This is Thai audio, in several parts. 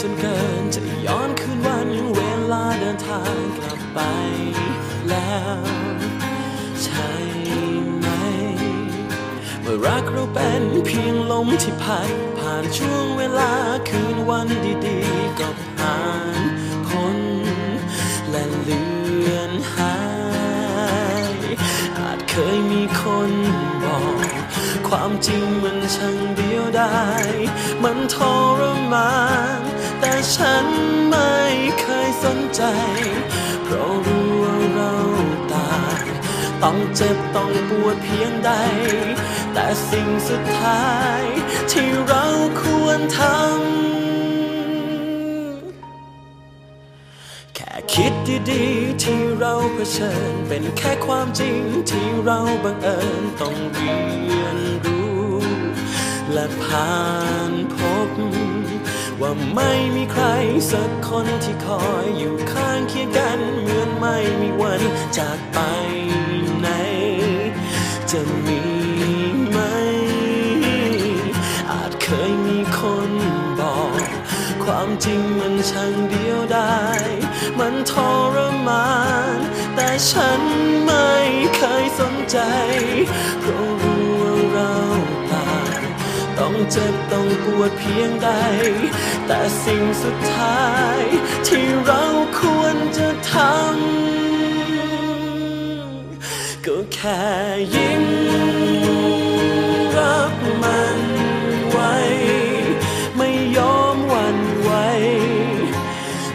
จนเกินจะย้อนคืนวันเวลาเดินทางกลับไปแล้ว ใช่ไหม เมื่อรักเราเป็นเพียงลมที่พัด ผ่านช่วงเวลาคืนวันดีๆ ก็ผ่านพ้นและเลือนหาย อาจเคยมีคนบอกความจริงมันช่างเดียวดายมันทรมาน แต่ฉันไม่เคยสนใจ เพราะรู้ว่าเราต่างต้องเจ็บต้องปวดเพียงใด แต่สิ่งสุดท้ายที่เราควรทำ แค่คิดดีๆ ที่เราเผชิญ เป็นแค่ความจริงที่เราบังเอิญต้องเรียนรู้ และผ่านพบ ว่าไม่มีใครสักคนที่คอยอยู่ข้างเคียงกันเหมือนไม่มีวันจากไปไหน จะมีไหม อาจเคยมีคนบอก ความจริงมันช่างเดียวดายมันทรมาน แต่ฉันไม่เคยสนใจ เพราะรู้ว่าเรา ต้องเจ็บต้องปวดเพียงใด แต่สิ่งสุดท้าย ที่เราควรจะทำก็แค่ยิ้มรับมันไว้ ไม่ยอมวันไหว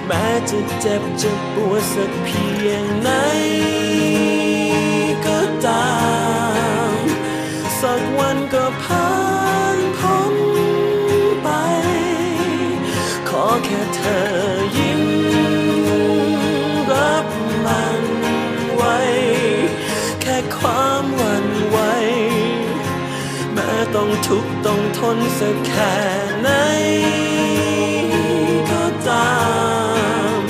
แม้จะเจ็บจะปวดสักเพียงไหนก็ตาม ต้องทุกข์ต้องทนสักแค่ไหนก็ตาม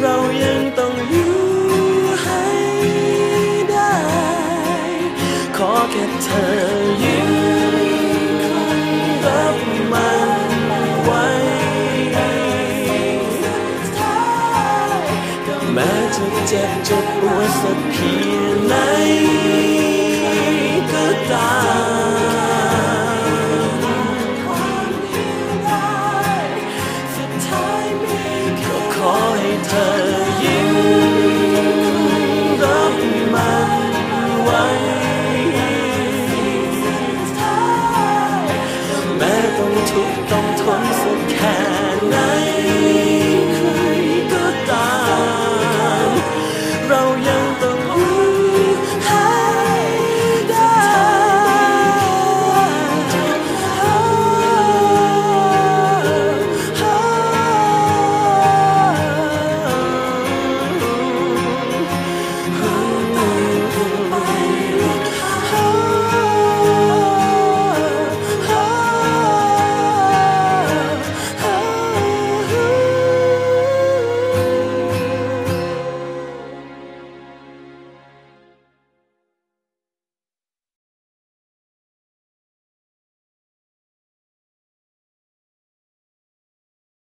เรายังต้องอยู่ให้ได้ ขอแค่เธอยิ้มรับมันไว้แม้จะเจ็บจะปวดสักเพียง